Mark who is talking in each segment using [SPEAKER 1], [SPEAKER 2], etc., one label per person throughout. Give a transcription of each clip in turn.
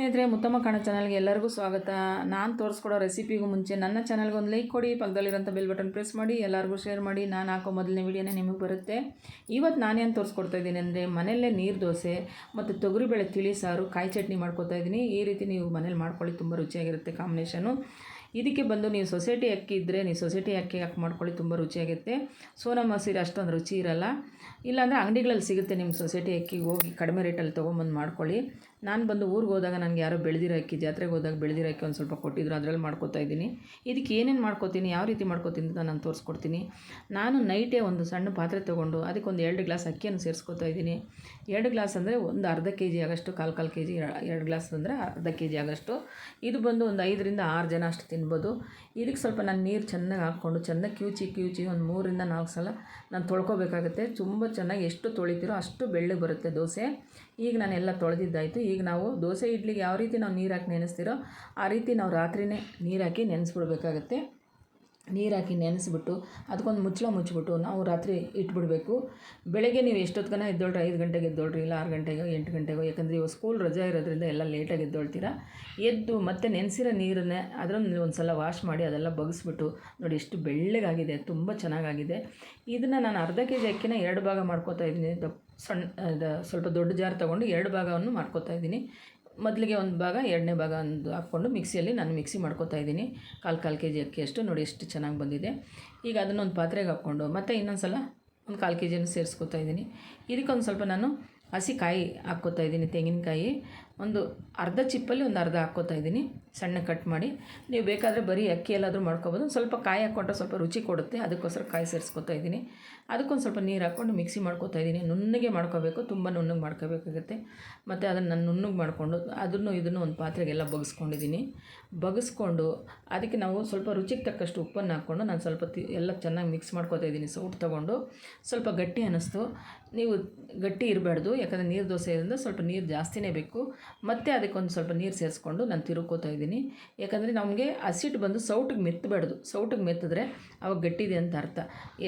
[SPEAKER 1] ಸ್ನೇಹಿತರೆ, ಮುತ್ತಮ್ಮ ಕಾಣ ಚಾನಲ್ಗೆ ಎಲ್ಲರಿಗೂ ಸ್ವಾಗತ. ನಾನು ತೋರಿಸ್ಕೊಡೋ ರೆಸಿಪಿಗೂ ಮುಂಚೆ ನನ್ನ ಚಾನಲ್ಗೆ ಒಂದು ಲೈಕ್ ಕೊಡಿ, ಪಕ್ಕದಲ್ಲಿರೋಂಥ ಬೆಲ್ ಬಟನ್ ಪ್ರೆಸ್ ಮಾಡಿ, ಎಲ್ಲರಿಗೂ ಶೇರ್ ಮಾಡಿ, ನಾನು ಹಾಕೋ ಮೊದಲನೇ ವೀಡಿಯೋನೇ ನಿಮಗೆ ಬರುತ್ತೆ. ಇವತ್ತು ನಾನೇನು ತೋರಿಸ್ಕೊಡ್ತಾ ಇದ್ದೀನಿ ಅಂದರೆ, ಮನೆಯಲ್ಲೇ ನೀರು ದೋಸೆ ಮತ್ತು ತೊಗರಿಬೇಳೆ ತಿಳಿ ಸಾರು, ಕಾಯಿ ಚಟ್ನಿ ಮಾಡ್ಕೊತಾ ಇದ್ದೀನಿ. ಈ ರೀತಿ ನೀವು ಮನೇಲಿ ಮಾಡ್ಕೊಳ್ಳಿ, ತುಂಬ ರುಚಿಯಾಗಿರುತ್ತೆ ಕಾಂಬಿನೇಷನು ಇದಕ್ಕೆ ಬಂದು ನೀವು ಸೊಸೈಟಿ ಅಕ್ಕಿ ಇದ್ದರೆ ನೀವು ಸೊಸೈಟಿ ಅಕ್ಕಿ ಹಾಕಿ ಮಾಡ್ಕೊಳ್ಳಿ, ತುಂಬ ರುಚಿಯಾಗುತ್ತೆ ಸೋನಾ ಮಸೀರಿ ಅಷ್ಟೊಂದು ರುಚಿ ಇರಲ್ಲ. ಇಲ್ಲಾಂದರೆ ಅಂಗಡಿಗಳಲ್ಲಿ ಸಿಗುತ್ತೆ, ನಿಮ್ಮ ಸೊಸೈಟಿ ಅಕ್ಕಿಗೆ ಹೋಗಿ ಕಡಿಮೆ ರೇಟಲ್ಲಿ ತೊಗೊಂಬಂದು ಮಾಡ್ಕೊಳ್ಳಿ. ನಾನು ಬಂದು ಊರಿಗೆ ಹೋದಾಗ ನನಗೆ ಯಾರೋ ಬೆಳೆದಿರೋ ಅಕ್ಕಿ, ಜಾತ್ರೆಗೆ ಹೋದಾಗ ಬೆಳೆದಿರೋ ಅಕ್ಕಿ ಒಂದು ಸ್ವಲ್ಪ ಕೊಟ್ಟಿದ್ರು, ಅದರಲ್ಲಿ ಮಾಡ್ಕೋತಾ ಇದ್ದೀನಿ. ಇದಕ್ಕೆ ಏನೇನು ಮಾಡ್ಕೊತೀನಿ, ಯಾವ ರೀತಿ ಮಾಡ್ಕೊತೀನಿ ಅಂತ ನಾನು ತೋರಿಸ್ಕೊಡ್ತೀನಿ. ನಾನು ನೈಟೇ ಒಂದು ಸಣ್ಣ ಪಾತ್ರೆ ತೊಗೊಂಡು ಅದಕ್ಕೆ ಒಂದು ಎರಡು ಗ್ಲಾಸ್ ಅಕ್ಕಿಯನ್ನು ಸೇರಿಸ್ಕೊತಾ ಇದ್ದೀನಿ. ಎರಡು ಗ್ಲಾಸ್ ಅಂದರೆ ಒಂದು ಅರ್ಧ ಕೆ ಜಿ ಆಗೋಷ್ಟು, ಕಾಲು ಕಾಲು ಕೆ ಜಿ ಎರಡು ಗ್ಲಾಸ್ ಅಂದರೆ ಅರ್ಧ ಕೆ ಜಿ ಆಗೋಷ್ಟು. ಇದು ಬಂದು ಒಂದು ಐದರಿಂದ ಆರು ಜನ ಅಷ್ಟು ತಿನ್ಬೋದು. ಇದಕ್ಕೆ ಸ್ವಲ್ಪ ನಾನು ನೀರು ಚೆನ್ನಾಗಿ ಹಾಕ್ಕೊಂಡು, ಚೆನ್ನಾಗಿ ಕ್ಯೂಚಿ ಕ್ಯೂಚಿ ಒಂದು ಮೂರಿಂದ ನಾಲ್ಕು ಸಲ ನಾನು ತೊಳ್ಕೊಬೇಕಾಗುತ್ತೆ. ತುಂಬ ಚೆನ್ನಾಗಿ ಎಷ್ಟು ತೊಳಿತೀರೋ ಅಷ್ಟು ಬೆಳ್ಳಗೆ ಬರುತ್ತೆ ದೋಸೆ. ಈಗ ನಾನೆಲ್ಲ ತೊಳೆದಿದ್ದಾಯಿತು. ಈಗ ನಾವು ದೋಸೆ ಇಡ್ಲಿಗೆ ಯಾವ ರೀತಿ ನಾವು ನೀರು ಹಾಕಿ ನೆನೆಸ್ತೀರೋ ಆ ರೀತಿ ನಾವು ರಾತ್ರಿಯೇ ನೀರು ಹಾಕಿ ನೆನೆಸ್ಬಿಡ್ಬೇಕಾಗತ್ತೆ. ನೀರು ನೆನೆಸಿಬಿಟ್ಟು ನೆನೆಸ್ಬಿಟ್ಟು ಅದಕ್ಕೊಂದು ಮುಚ್ಚಳ ಮುಚ್ಚಿಬಿಟ್ಟು ನಾವು ರಾತ್ರಿ ಇಟ್ಬಿಡಬೇಕು. ಬೆಳಗ್ಗೆ ನೀವು ಎಷ್ಟೊತ್ಕನ ಎದ್ದೊಳ್ರಿ? ಐದು ಗಂಟೆಗೆ ಎದ್ದೊಳ್ರಿ ಇಲ್ಲ ಆರು ಗಂಟೆಗೋ, ಎಂಟು ಗಂಟೆಗೋ? ಯಾಕಂದರೆ ಇವಾಗ ಸ್ಕೂಲ್ ರಜೆ ಇರೋದ್ರಿಂದ ಎಲ್ಲ ಲೇಟಾಗಿ ಎದ್ದೊಳ್ತೀರಾ? ಎದ್ದು ಮತ್ತೆ ನೆನೆಸಿರೋ ನೀರನ್ನೇ ಅದರಲ್ಲಿ ಒಂದು ಸಲ ವಾಶ್ ಮಾಡಿ ಅದೆಲ್ಲ ಬಗ್ಸ್ಬಿಟ್ಟು ನೋಡಿ ಎಷ್ಟು ಬೆಳ್ಳಗಾಗಿದೆ, ತುಂಬ ಚೆನ್ನಾಗಾಗಿದೆ. ಇದನ್ನು ನಾನು ಅರ್ಧ ಕೆ ಜಿ ಅಕ್ಕಿನ ಎರಡು ಭಾಗ ಮಾಡ್ಕೋತಾ ಇದ್ದೀನಿ. ಸಣ್ಣ ಸ್ವಲ್ಪ ದೊಡ್ಡ ಜಾರ್ ತೊಗೊಂಡು ಎರಡು ಭಾಗವನ್ನು ಮಾಡ್ಕೋತಾ ಇದ್ದೀನಿ. ಮೊದಲಿಗೆ ಒಂದು ಭಾಗ, ಎರಡನೇ ಭಾಗ ಒಂದು ಹಾಕ್ಕೊಂಡು ಮಿಕ್ಸಿಯಲ್ಲಿ ನಾನು ಮಿಕ್ಸಿ ಮಾಡ್ಕೊತಾ ಇದ್ದೀನಿ. ಕಾಲು ಕಾಲು ಕೆ ಜಿ ಅಕ್ಕಿಯಷ್ಟು ನೋಡಿ ಎಷ್ಟು ಚೆನ್ನಾಗಿ ಬಂದಿದೆ. ಈಗ ಅದನ್ನೊಂದು ಪಾತ್ರೆಗೆ ಹಾಕ್ಕೊಂಡು, ಮತ್ತೆ ಇನ್ನೊಂದು ಸಲ ಒಂದು ಕಾಲು ಕೆ ಜಿಯನ್ನು ಸೇರಿಸ್ಕೊತಾ ಇದ್ದೀನಿ. ಇದಕ್ಕೊಂದು ಸ್ವಲ್ಪ ನಾನು ಹಸಿ ಕಾಯಿ ಹಾಕ್ಕೋತಾ ಇದ್ದೀನಿ, ತೆಂಗಿನಕಾಯಿ. ಒಂದು ಅರ್ಧ ಚಿಪ್ಪಲ್ಲಿ ಒಂದು ಅರ್ಧ ಹಾಕ್ಕೋತಾ ಇದ್ದೀನಿ. ಸಣ್ಣ ಕಟ್ ಮಾಡಿ. ನೀವು ಬೇಕಾದರೆ ಬರೀ ಅಕ್ಕಿ ಎಲ್ಲಾದರೂ ಮಾಡ್ಕೊಬೋದು. ಸ್ವಲ್ಪ ಕಾಯಿ ಹಾಕ್ಕೊಂಡ್ರೆ ಸ್ವಲ್ಪ ರುಚಿ ಕೊಡುತ್ತೆ. ಅದಕ್ಕೋಸ್ಕರ ಕಾಯಿ ಸೇರಿಸ್ಕೊತಾ ಇದ್ದೀನಿ. ಅದಕ್ಕೊಂದು ಸ್ವಲ್ಪ ನೀರು ಹಾಕ್ಕೊಂಡು ಮಿಕ್ಸಿ ಮಾಡ್ಕೋತಾ ಇದ್ದೀನಿ. ನುಣ್ಣಗೆ ಮಾಡ್ಕೋಬೇಕು. ತುಂಬ ನುಣ್ಣಗೆ ಮಾಡ್ಕೋಬೇಕಾಗುತ್ತೆ. ಮತ್ತು ಅದನ್ನು ನಾನು ನುಣ್ಣಗೆ ಮಾಡಿಕೊಂಡು ಅದನ್ನು ಇದನ್ನು ಒಂದು ಪಾತ್ರೆಗೆಲ್ಲ ಬಗ್ಸ್ಕೊಂಡಿದ್ದೀನಿ. ಬಗ್ಸ್ಕೊಂಡು ಅದಕ್ಕೆ ನಾವು ಸ್ವಲ್ಪ ರುಚಿಗೆ ತಕ್ಕಷ್ಟು ಉಪ್ಪನ್ನು ಹಾಕ್ಕೊಂಡು ನಾನು ಸ್ವಲ್ಪ ತಿ ಎಲ್ಲ ಚೆನ್ನಾಗಿ ಮಿಕ್ಸ್ ಮಾಡ್ಕೋತಾ ಇದ್ದೀನಿ. ಸೌಟ್ ತೊಗೊಂಡು ಸ್ವಲ್ಪ ಗಟ್ಟಿ ಅನ್ನಿಸ್ತು ನೀವು ಗಟ್ಟಿ ಇರಬಾರ್ದು ಯಾಕಂದರೆ ನೀರು ದೋಸೆ ಇದರಿಂದ ಸ್ವಲ್ಪ ನೀರು ಜಾಸ್ತಿನೇ ಬೇಕು. ಮತ್ತು ಅದಕ್ಕೊಂದು ಸ್ವಲ್ಪ ನೀರು ಸೇರಿಸ್ಕೊಂಡು ನಾನು ತಿರುಕೋತಾ ಇದ್ದೀನಿ. ಯಾಕಂದರೆ ನಮಗೆ ಹಸಿಟ್ಟು ಬಂದು ಸೌಟಿಗೆ ಮೆತ್ತಬಾರ್ದು ಸೌಟಿಗೆ ಮೆತ್ತಿದ್ರೆ ಅವಾಗ ಗಟ್ಟಿದೆ ಅಂತ ಅರ್ಥ.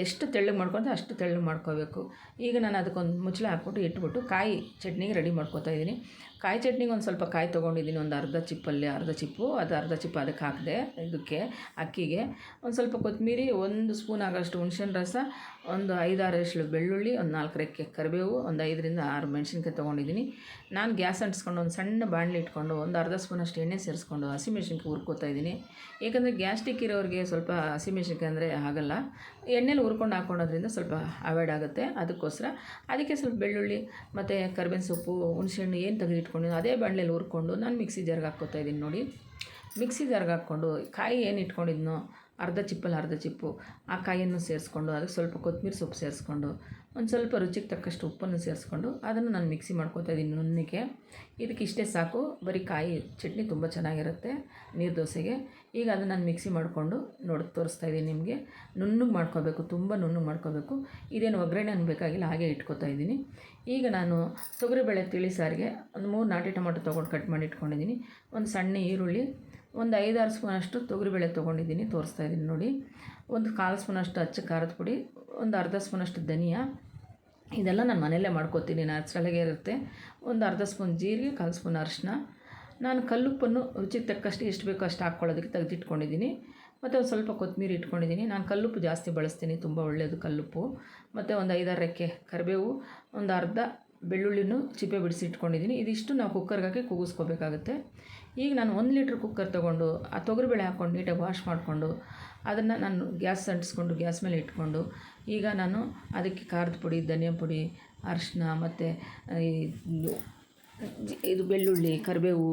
[SPEAKER 1] ಎಷ್ಟು ತೆಳ್ಳಗೆ ಮಾಡ್ಕೊಂಡ್ರೆ ಅಷ್ಟು ತೆಳ್ಳಗೆ ಮಾಡ್ಕೋಬೇಕು. ಈಗ ನಾನು ಅದಕ್ಕೊಂದು ಮುಚ್ಚಳ ಹಾಕ್ಬಿಟ್ಟು ಇಟ್ಬಿಟ್ಟು ಕಾಯಿ ಚಟ್ನಿಗೆ ರೆಡಿ ಮಾಡ್ಕೋತಾ ಇದ್ದೀನಿ. ಕಾಯಿ ಚಟ್ನಿಗೆ ಒಂದು ಸ್ವಲ್ಪ ಕಾಯಿ ತೊಗೊಂಡಿದ್ದೀನಿ. ಒಂದು ಅರ್ಧ ಚಿಪ್ಪಲ್ಲಿ ಅರ್ಧ ಚಿಪ್ಪು ಅದು ಅರ್ಧ ಚಿಪ್ಪು ಅದಕ್ಕೆ ಹಾಕಿದೆ, ಇದಕ್ಕೆ, ಅಕ್ಕಿಗೆ. ಒಂದು ಸ್ವಲ್ಪ ಕೊತ್ತಂಬರಿ ಒಂದು ಸ್ಪೂನ್ ಆಗೋಷ್ಟು ಹುಣ್ಸೆಹಣ್ಣು ರಸ ಒಂದು ಐದಾರು ಎಸಳು ಬೆಳ್ಳುಳ್ಳಿ, ಒಂದು ನಾಲ್ಕು ರೆಕ್ಕೆ ಕರಿಬೇವು, ಒಂದು ಐದರಿಂದ ಆರು ಮೆಣಸಿನ್ಕಾಯಿ ತೊಗೊಂಡಿದ್ದೀನಿ. ನಾನು ಗ್ಯಾಸ್ ಅಂಟಿಸ್ಕೊಂಡು ಒಂದು ಸಣ್ಣ ಬಾಣಲಿ ಇಟ್ಕೊಂಡು ಒಂದು ಅರ್ಧ ಸ್ಪೂನಷ್ಟು ಎಣ್ಣೆ ಸೇರಿಸ್ಕೊಂಡು ಹಸಿಮೆಣ್ಸಿನ್ಕಾಯಿ ಹುರ್ಕೋತಾ ಇದ್ದೀನಿ. ಏಕೆಂದರೆ ಗ್ಯಾಸ್ಟಿಕ್ ಇರೋರಿಗೆ ಸ್ವಲ್ಪ ಹಸಿಮೆಣ್ಸಿನ್ಕಾಯಿ ಅಂದರೆ ಆಗಲ್ಲ. ಎಣ್ಣೆಲಿ ಹುರ್ಕೊಂಡು ಹಾಕ್ಕೊಳೋದ್ರಿಂದ ಸ್ವಲ್ಪ ಅವಾಯ್ಡ್ ಆಗುತ್ತೆ. ಅದಕ್ಕೋಸ್ಕರ ಅದಕ್ಕೆ ಸ್ವಲ್ಪ ಬೆಳ್ಳುಳ್ಳಿ, ಮತ್ತು ಕರ್ಬೇವಿನ ಸೊಪ್ಪು, ಹುಣ್ಸೆಹಣ್ಣು ಏನು ತೆಗೆದಿಟ್ಕೊಂಡಿದ್ದು ಅದೇ ಬಾಣಲೆಯಲ್ಲಿ ಹುರ್ಕೊಂಡು ನಾನು ಮಿಕ್ಸಿ ಜಾರ್ಗೆ ಹಾಕ್ಕೋತಾ ಇದ್ದೀನಿ ನೋಡಿ. ಮಿಕ್ಸಿ ಜಾರ್ಗೆ ಹಾಕ್ಕೊಂಡು ಕಾಯಿ ಏನು ಇಟ್ಕೊಂಡಿದ್ನೋ ಅರ್ಧ ಚಿಪ್ಪಲ್ಲಿ ಅರ್ಧ ಚಿಪ್ಪು, ಆ ಕಾಯಿಯನ್ನು ಸೇರಿಸ್ಕೊಂಡು, ಅದಕ್ಕೆ ಸ್ವಲ್ಪ ಕೊತ್ತಂಬರಿ ಸೊಪ್ಪು ಸೇರಿಸ್ಕೊಂಡು, ಒಂದು ಸ್ವಲ್ಪ ರುಚಿಗೆ ತಕ್ಕಷ್ಟು ಉಪ್ಪನ್ನು ಸೇರಿಸ್ಕೊಂಡು ಅದನ್ನು ನಾನು ಮಿಕ್ಸಿ ಮಾಡ್ಕೋತಾ ಇದ್ದೀನಿ ನುಣ್ಣಗೆ. ಇದಕ್ಕೆ ಇಷ್ಟೇ ಸಾಕು. ಬರೀ ಕಾಯಿ ಚಟ್ನಿ ತುಂಬ ಚೆನ್ನಾಗಿರುತ್ತೆ ನೀರು ದೋಸೆಗೆ. ಈಗ ಅದನ್ನು ನಾನು ಮಿಕ್ಸಿ ಮಾಡಿಕೊಂಡು ನೋಡಿ, ತೋರಿಸ್ತಾ ಇದ್ದೀನಿ ನಿಮಗೆ. ನುಣ್ಣಗೆ ಮಾಡ್ಕೋಬೇಕು, ತುಂಬ ನುಣ್ಣಗೆ ಮಾಡ್ಕೋಬೇಕು. ಇದೇನು ಒಗ್ಗರಣೆ ಅನ್ಬೇಕಾಗಿಲ್ಲ, ಹಾಗೆ ಇಟ್ಕೋತಾ ಇದ್ದೀನಿ. ಈಗ ನಾನು ತೊಗರಿಬೇಳೆ ತಿಳಿ ಸಾರಿಗೆ ಒಂದು ಮೂರು ನಾಟಿ ಟೊಮೊಟೊ ತೊಗೊಂಡು ಕಟ್ ಮಾಡಿ ಇಟ್ಕೊಂಡಿದ್ದೀನಿ. ಒಂದು ಸಣ್ಣ ಈರುಳ್ಳಿ ಒಂದು ಐದಾರು ಸ್ಪೂನಷ್ಟು ತೊಗರಿಬೇಳೆ ತೊಗೊಂಡಿದ್ದೀನಿ, ತೋರಿಸ್ತಾ ಇದ್ದೀನಿ ನೋಡಿ. ಒಂದು ಕಾಲು ಸ್ಪೂನಷ್ಟು ಅಚ್ಚ ಖಾರದ ಪುಡಿ, ಒಂದು ಅರ್ಧ ಸ್ಪೂನಷ್ಟು ಧನಿಯಾ. ಇದೆಲ್ಲ ನಾನು ಮನೆಯಲ್ಲೇ ಮಾಡ್ಕೋತೀನಿ ನ್ಯಾಚುರಲಾಗೇ ಇರುತ್ತೆ. ಒಂದು ಅರ್ಧ ಸ್ಪೂನ್ ಜೀರಿಗೆ, ಕಾಲು ಸ್ಪೂನ್ ಅರಿಶಿನ ನಾನು ಕಲ್ಲುಪ್ಪನ್ನು ರುಚಿಗೆ ತಕ್ಕಷ್ಟು ಎಷ್ಟು ಬೇಕೋ ಅಷ್ಟು ಹಾಕ್ಕೊಳ್ಳೋದಕ್ಕೆ ತೆಗೆದಿಟ್ಕೊಂಡಿದ್ದೀನಿ. ಮತ್ತು ಒಂದು ಸ್ವಲ್ಪ ಕೊತ್ತಂಬರಿ ಇಟ್ಕೊಂಡಿದ್ದೀನಿ. ನಾನು ಕಲ್ಲುಪ್ಪು ಜಾಸ್ತಿ ಬಳಸ್ತೀನಿ, ತುಂಬ ಒಳ್ಳೆಯದು ಕಲ್ಲುಪ್ಪು. ಮತ್ತು ಒಂದು ಐದಾರು ರೆಕ್ಕೆ ಕರಿಬೇವು, ಒಂದು ಅರ್ಧ ಬೆಳ್ಳುಳ್ಳಿನೂ ಚಿಪ್ಪೆ ಬಿಡಿಸಿ ಇಟ್ಕೊಂಡಿದ್ದೀನಿ ಇದಿಷ್ಟು ನಾವು ಕುಕ್ಕರ್ಗಾಕಿ ಕೂಗಿಸ್ಕೋಬೇಕಾಗುತ್ತೆ ಈಗ ನಾನು ಒಂದು ಲೀಟ್ರ್ ಕುಕ್ಕರ್ ತೊಗೊಂಡು, ಆ ತೊಗರಿಬೇಳೆ ಹಾಕ್ಕೊಂಡು ನೀಟಾಗಿ ವಾಶ್ ಮಾಡಿಕೊಂಡು, ಅದನ್ನು ನಾನು ಗ್ಯಾಸ್ ಅಂಟಿಸ್ಕೊಂಡು ಗ್ಯಾಸ್ ಮೇಲೆ ಇಟ್ಕೊಂಡು, ಈಗ ನಾನು ಅದಕ್ಕೆ ಖಾರದ ಪುಡಿ, ಧನಿಯಾ ಪುಡಿ ಅರಿಶಿನ ಮತ್ತು ಇದು ಬೆಳ್ಳುಳ್ಳಿ, ಕರಿಬೇವು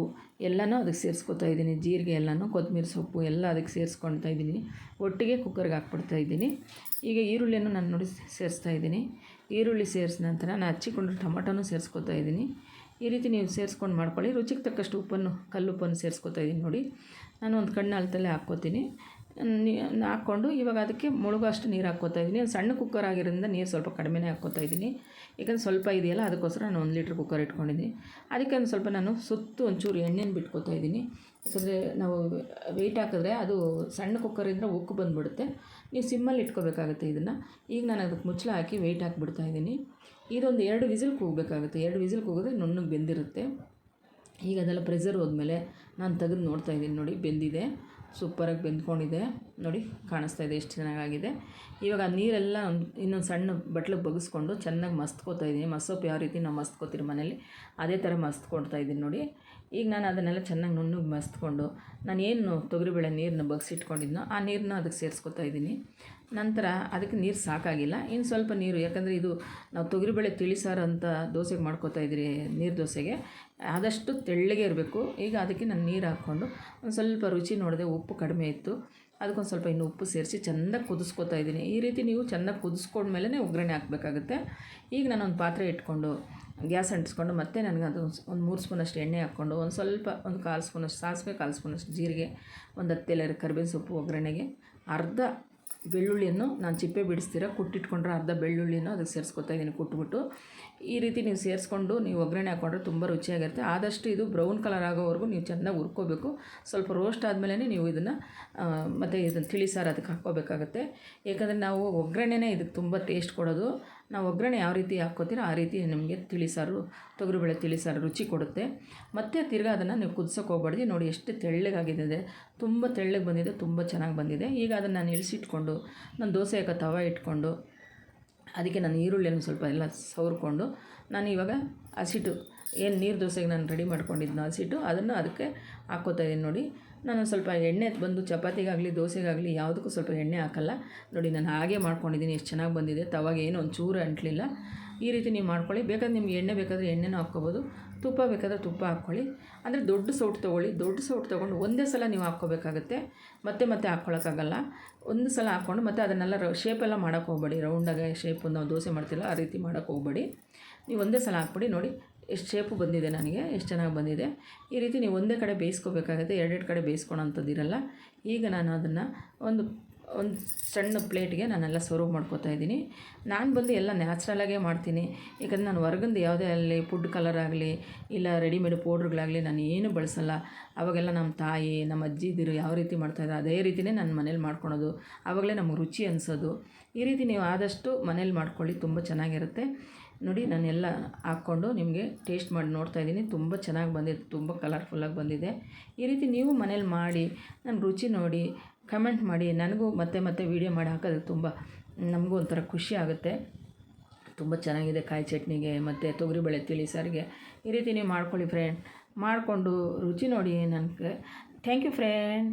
[SPEAKER 1] ಎಲ್ಲನೂ ಅದಕ್ಕೆ ಸೇರಿಸ್ಕೊತಾ ಇದ್ದೀನಿ. ಜೀರಿಗೆ ಎಲ್ಲನೂ, ಕೊತ್ತಂಬರಿ ಸೊಪ್ಪು ಎಲ್ಲ ಅದಕ್ಕೆ ಸೇರಿಸ್ಕೊಳ್ತಾ ಇದ್ದೀನಿ. ಒಟ್ಟಿಗೆ ಕುಕ್ಕರ್ಗೆ ಹಾಕ್ಬಿಡ್ತಾ ಇದ್ದೀನಿ. ಈಗ ಈರುಳ್ಳಿಯನ್ನು ನಾನು ನೋಡಿ ಸೇರಿಸ್ತಾ ಇದ್ದೀನಿ. ಈರುಳ್ಳಿ ಸೇರಿಸಿದ ನಂತರ ನಾನು ಹಚ್ಚಿಕೊಂಡು ಟೊಮೊಟೊನೂ ಸೇರಿಸ್ಕೊತಾ ಇದ್ದೀನಿ. ಈ ರೀತಿ ನೀವು ಸೇರಿಸ್ಕೊಂಡು ಮಾಡ್ಕೊಳ್ಳಿ. ರುಚಿಗೆ ತಕ್ಕಷ್ಟು ಉಪ್ಪನ್ನು, ಕಲ್ಲುಪ್ಪನ್ನು ಸೇರಿಸ್ಕೊತಾ ಇದ್ದೀನಿ ನೋಡಿ. ನಾನು ಒಂದು ಕಣ್ಣು ಅಳತಲ್ಲೇ ಹಾಕ್ಕೋತೀನಿ. ಹಾಕ್ಕೊಂಡು ಇವಾಗ ಅದಕ್ಕೆ ಮುಳುಗೋ ಅಷ್ಟು ನೀರು ಹಾಕ್ಕೋತಾ ಇದ್ದೀನಿ ಸಣ್ಣ ಕುಕ್ಕರ್ ಆಗಿರೋದ್ರಿಂದ ನೀರು ಸ್ವಲ್ಪ ಕಡಿಮೆನೇ ಹಾಕ್ಕೋತಾ ಇದ್ದೀನಿ ಯಾಕಂದರೆ ಸ್ವಲ್ಪ ಇದೆಯಲ್ಲ, ಅದಕ್ಕೋಸ್ಕರ ನಾನು ಒಂದು ಲೀಟ್ರ್ ಕುಕ್ಕರ್ ಇಟ್ಕೊಂಡಿದ್ದೀನಿ. ಅದಕ್ಕೆ ಒಂದು ಸ್ವಲ್ಪ ನಾನು ಸುತ್ತು ಒಂಚೂರು ಎಣ್ಣೆನ ಬಿಟ್ಕೋತಾ ಇದ್ದೀನಿ ಯಾಕಂದರೆ ನಾವು ವೆಯ್ಟ್ ಹಾಕಿದ್ರೆ ಅದು ಸಣ್ಣ ಕುಕ್ಕರಿಂದ ಉಕ್ಕು ಬಂದುಬಿಡುತ್ತೆ. ನೀವು ಸಿಮ್ಮಲ್ಲಿ ಇಟ್ಕೋಬೇಕಾಗುತ್ತೆ ಇದನ್ನು. ಈಗ ನಾನು ಅದಕ್ಕೆ ಮುಚ್ಚಳ ಹಾಕಿ ವೆಯ್ಟ್ ಹಾಕಿಬಿಡ್ತಾ ಇದ್ದೀನಿ. ಇದೊಂದು ಎರಡು ವಿಸಿಲ್ ಕೂಗಬೇಕಾಗುತ್ತೆ. ಎರಡು ವಿಸಿಲ್ ಕೂಗಿದ್ರೆ ನುಣ್ಣಗೆ ಬೆಂದಿರುತ್ತೆ. ಈಗ ಅದೆಲ್ಲ ಪ್ರೆಸರ್ ಹೋದ್ಮೇಲೆ ನಾನು ತೆಗೆದು ನೋಡ್ತಾ ಇದ್ದೀನಿ. ನೋಡಿ, ಬೆಂದಿದೆ. ಸೂಪರಾಗಿ ಬೆಂದ್ಕೊಂಡಿದೆ. ನೋಡಿ, ಕಾಣಿಸ್ತಾ ಇದೆ ಎಷ್ಟು ಚೆನ್ನಾಗಾಗಿದೆ. ಇವಾಗ ಆ ನೀರೆಲ್ಲ ಇನ್ನೊಂದು ಸಣ್ಣ ಬಟ್ಲಿಗೆ ಬಗ್ಗಿಸ್ಕೊಂಡು ಚೆನ್ನಾಗಿ ಮಸ್ತ್ಕೋತಾ ಇದ್ದೀನಿ. ಮಸೋಪ್ ಯಾವ ರೀತಿ ನಾವು ಮಸ್ತ್ಕೋತೀರಿ ಮನೇಲಿ ಅದೇ ಥರ ಮಸ್ತ್ಕೊಳ್ತಾ ಇದ್ದೀನಿ. ನೋಡಿ ಈಗ ನಾನು ಅದನ್ನೆಲ್ಲ ಚೆನ್ನಾಗಿ ನುಣ್ಣಗೆ ಮಸ್ತ್ಕೊಂಡು ನಾನು ಏನು ತೊಗರಿಬೇಳೆ ನೀರನ್ನ ಬಗ್ಸಿಟ್ಕೊಂಡಿದ್ನೋ ಆ ನೀರನ್ನ ಅದಕ್ಕೆ ಸೇರಿಸ್ಕೊತಾ ಇದ್ದೀನಿ. ನಂತರ ಅದಕ್ಕೆ ನೀರು ಸಾಕಾಗಿಲ್ಲ. ಇನ್ನು ಸ್ವಲ್ಪ ನೀರು, ಯಾಕಂದರೆ ಇದು ನಾವು ತೊಗರಿಬೇಳೆ ತಿಳಿಸಾರು ಅಂತ ದೋಸೆಗೆ ಮಾಡ್ಕೋತಾ ಇದ್ದೀರಿ ನೀರು ದೋಸೆಗೆ. ಆದಷ್ಟು ತೆಳ್ಳಗೆ ಇರಬೇಕು. ಈಗ ಅದಕ್ಕೆ ನಾನು ನೀರು ಹಾಕ್ಕೊಂಡು ಒಂದು ಸ್ವಲ್ಪ ರುಚಿ ನೋಡಿದೆ ಉಪ್ಪು ಕಡಿಮೆ ಇತ್ತು. ಅದಕ್ಕೊಂದು ಸ್ವಲ್ಪ ಇನ್ನು ಉಪ್ಪು ಸೇರಿಸಿ ಚೆನ್ನಾಗಿ ಕುದಿಸ್ಕೊತಾ ಇದ್ದೀನಿ. ಈ ರೀತಿ ನೀವು ಚೆನ್ನಾಗಿ ಕುದಿಸ್ಕೊಂಡ್ಮೇಲೆ ಒಗ್ಗರಣೆ ಹಾಕಬೇಕಾಗುತ್ತೆ. ಈಗ ನಾನು ಒಂದು ಪಾತ್ರೆ ಇಟ್ಕೊಂಡು, ಗ್ಯಾಸ್ ಅಂಟಿಸ್ಕೊಂಡು ಮತ್ತೆ ನನಗೆ ಅದು ಒಂದು ಮೂರು ಸ್ಪೂನಷ್ಟು ಎಣ್ಣೆ ಹಾಕ್ಕೊಂಡು, ಒಂದು ಸ್ವಲ್ಪ ಒಂದು ಕಾಲು ಸ್ಪೂನಷ್ಟು ಸಾಸಿವೆ, ಕಾಲು ಸ್ಪೂನಷ್ಟು ಜೀರಿಗೆ, ಒಂದು ಹತ್ತೆಲೆ ಕರಿಬೇವು ಸೊಪ್ಪು ಒಗ್ಗರಣೆಗೆ, ಅರ್ಧ ಬೆಳ್ಳುಳ್ಳಿಯನ್ನು ನಾನು ಚಿಪ್ಪೆ ಬಿಡಿಸ್ತೀರ, ಕುಟ್ಟಿಟ್ಕೊಂಡ್ರೆ ಅರ್ಧ ಬೆಳ್ಳುಳ್ಳಿಯನ್ನು ಅದಕ್ಕೆ ಸೇರಿಸ್ಕೊತಾ ಇದ್ದೀನಿ ಕುಟ್ಬಿಟ್ಟು. ಈ ರೀತಿ ನೀವು ಸೇರಿಸ್ಕೊಂಡು ನೀವು ಒಗ್ಗರಣೆ ಹಾಕ್ಕೊಂಡ್ರೆ ತುಂಬ ರುಚಿಯಾಗಿರುತ್ತೆ. ಆದಷ್ಟು ಇದು ಬ್ರೌನ್ ಕಲರ್ ಆಗೋವರೆಗೂ ನೀವು ಚೆನ್ನಾಗಿ ಹುರ್ಕೋಬೇಕು. ಸ್ವಲ್ಪ ರೋಸ್ಟ್ ಆದಮೇಲೆ ನೀವು ಇದನ್ನು ಮತ್ತು ಇದನ್ನು ತಿಳಿಸಾರು ಅದಕ್ಕೆ ಹಾಕ್ಕೋಬೇಕಾಗತ್ತೆ. ಏಕೆಂದರೆ ನಾವು ಒಗ್ಗರಣೆನೇ ಇದಕ್ಕೆ ತುಂಬ ಟೇಸ್ಟ್ ಕೊಡೋದು. ನಾವು ಒಗ್ಗರಣೆ ಯಾವ ರೀತಿ ಹಾಕ್ಕೋತೀರೋ ಆ ರೀತಿ ನಿಮಗೆ ತಿಳಿಸಾರು, ತೊಗರಿಬೇಳೆ ತಿಳಿಸಾರು ರುಚಿ ಕೊಡುತ್ತೆ. ಮತ್ತು ತಿರ್ಗಾ ಅದನ್ನು ನೀವು ಕುದಿಸೋಕೆ ಹೋಗ್ಬಾರ್ದು. ನೋಡಿ ಎಷ್ಟು ತೆಳ್ಳಗಾಗಿದೆ ತುಂಬ ತೆಳ್ಳಗೆ ಬಂದಿದೆ, ತುಂಬ ಚೆನ್ನಾಗಿ ಬಂದಿದೆ. ಈಗ ಅದನ್ನು ನಾನು ಇಳಿಸಿಟ್ಕೊಂಡು, ನಾನು ದೋಸೆ ಹಾಕೋ ತವ ಇಟ್ಕೊಂಡು, ಅದಕ್ಕೆ ನಾನು ಈರುಳ್ಳಿಯನ್ನು ಸ್ವಲ್ಪ ಎಲ್ಲ ಸವರ್ಕೊಂಡು, ನಾನು ಇವಾಗ ಹಸಿಟ್ಟು, ಏನು ನೀರು ದೋಸೆಗೆ ನಾನು ರೆಡಿ ಮಾಡ್ಕೊಂಡಿದ್ನೋ ಹಸಿಟ್ಟು, ಅದನ್ನು ಅದಕ್ಕೆ ಹಾಕ್ಕೋತಾ ಇದ್ದೀನಿ ನೋಡಿ. ನಾನು ಸ್ವಲ್ಪ ಎಣ್ಣೆ ಬಂದು ಚಪಾತಿಗಾಗಲಿ, ದೋಸೆಗಾಗಲಿ ಯಾವುದಕ್ಕೂ ಸ್ವಲ್ಪ ಎಣ್ಣೆ ಹಾಕಲ್ಲ. ನೋಡಿ, ನಾನು ಹಾಗೆ ಮಾಡ್ಕೊಂಡಿದ್ದೀನಿ, ಎಷ್ಟು ಚೆನ್ನಾಗಿ ಬಂದಿದೆ. ತವಾಗ ಏನು ಒಂದು ಚೂರು ಅಂಟಲಿಲ್ಲ. ಈ ರೀತಿ ನೀವು ಮಾಡ್ಕೊಳ್ಳಿ. ಬೇಕಾದ್ರೆ ನಿಮ್ಗೆ ಎಣ್ಣೆ ಬೇಕಾದರೆ ಎಣ್ಣೆನೂ ಹಾಕ್ಕೋಬೋದು. ತುಪ್ಪ ಬೇಕಾದರೆ ತುಪ್ಪ ಹಾಕ್ಕೊಳ್ಳಿ. ಅಂದರೆ ದೊಡ್ಡ ಸೌಟ್ ತೊಗೊಳ್ಳಿ. ದೊಡ್ಡ ಸೌಟ್ ತೊಗೊಂಡು ಒಂದೇ ಸಲ ನೀವು ಹಾಕ್ಕೋಬೇಕಾಗತ್ತೆ. ಮತ್ತೆ ಮತ್ತೆ ಹಾಕ್ಕೊಳಕ್ಕಾಗಲ್ಲ. ಒಂದು ಸಲ ಹಾಕ್ಕೊಂಡು ಮತ್ತೆ ಅದನ್ನೆಲ್ಲ ಶೇಪೆಲ್ಲ ಮಾಡೋಕ್ಕೆ ಹೋಗ್ಬೇಡಿ. ರೌಂಡಾಗೆ ಶೇಪು ನಾವು ದೋಸೆ ಮಾಡ್ತಿಲ್ಲ, ಆ ರೀತಿ ಮಾಡೋಕ್ಕೆ ಹೋಗ್ಬೇಡಿ. ನೀವು ಒಂದೇ ಸಲ ಹಾಕ್ಬಿಡಿ. ನೋಡಿ ಎಷ್ಟು ಶೇಪು ಬಂದಿದೆ ನನಗೆ, ಎಷ್ಟು ಚೆನ್ನಾಗಿ ಬಂದಿದೆ. ಈ ರೀತಿ ನೀವು ಒಂದೇ ಕಡೆ ಬೇಯಿಸ್ಕೋಬೇಕಾಗುತ್ತೆ, ಎರಡೆರಡು ಕಡೆ ಬೇಯಿಸ್ಕೊಳೋಂಥದ್ದಿರಲ್ಲ ಈಗ ನಾನು ಅದನ್ನು ಒಂದು ಒಂದು ಸಣ್ಣ ಪ್ಲೇಟ್ಗೆ ನಾನೆಲ್ಲ ಸರ್ವ್ ಮಾಡ್ಕೋತಾ ಇದ್ದೀನಿ. ನಾನು ಬಂದು ಎಲ್ಲ ನ್ಯಾಚುರಲಾಗೇ ಮಾಡ್ತೀನಿ. ಯಾಕಂದರೆ ನಾನು ಹೊರಗಿಂದ ಯಾವುದೇ ಅಲ್ಲಿ ಫುಡ್ ಕಲರ್ ಆಗಲಿ, ಇಲ್ಲ ರೆಡಿಮೇಡ್ ಪೌಡ್ರ್ಗಳಾಗಲಿ ನಾನು ಏನು ಬಳಸಲ್ಲ. ಅವಾಗೆಲ್ಲ ನಮ್ಮ ತಾಯಿ, ನಮ್ಮ ಅಜ್ಜಿದಿರು ಯಾವ ರೀತಿ ಮಾಡ್ತಾಯಿದ್ರು ಅದೇ ರೀತಿಯೇ ನಾನು ಮನೇಲಿ ಮಾಡ್ಕೊಳೋದು. ಆವಾಗಲೇ ನಮ್ಗೆ ರುಚಿ ಅನಿಸೋದು. ಈ ರೀತಿ ನೀವು ಆದಷ್ಟು ಮನೇಲಿ ಮಾಡ್ಕೊಳ್ಳಿ, ತುಂಬ ಚೆನ್ನಾಗಿರುತ್ತೆ. ನೋಡಿ, ನಾನೆಲ್ಲ ಹಾಕ್ಕೊಂಡು ನಿಮಗೆ ಟೇಸ್ಟ್ ಮಾಡಿ ನೋಡ್ತಾ ಇದ್ದೀನಿ. ತುಂಬ ಚೆನ್ನಾಗಿ ಬಂದಿದೆ, ತುಂಬ ಕಲರ್ಫುಲ್ಲಾಗಿ ಬಂದಿದೆ. ಈ ರೀತಿ ನೀವು ಮನೇಲಿ ಮಾಡಿ ನನ್ನ ರುಚಿ ನೋಡಿ ಕಮೆಂಟ್ ಮಾಡಿ, ನನಗೂ ಮತ್ತೆ ಮತ್ತೆ ವೀಡಿಯೋ ಮಾಡಿ ಹಾಕೋದು ತುಂಬ ನಮಗೂ ಒಂಥರ ಖುಷಿ ಆಗುತ್ತೆ. ತುಂಬ ಚೆನ್ನಾಗಿದೆ ಕಾಯಿ ಚಟ್ನಿಗೆ, ಮತ್ತು ತೊಗರಿಬೇಳೆ ತಿಳಿ ಸಾರಿಗೆ. ಈ ರೀತಿ ನೀವು ಮಾಡ್ಕೊಳ್ಳಿ ಫ್ರೆಂಡ್ ಮಾಡಿಕೊಂಡು ರುಚಿ ನೋಡಿ ನನಗೆ. Thank you friend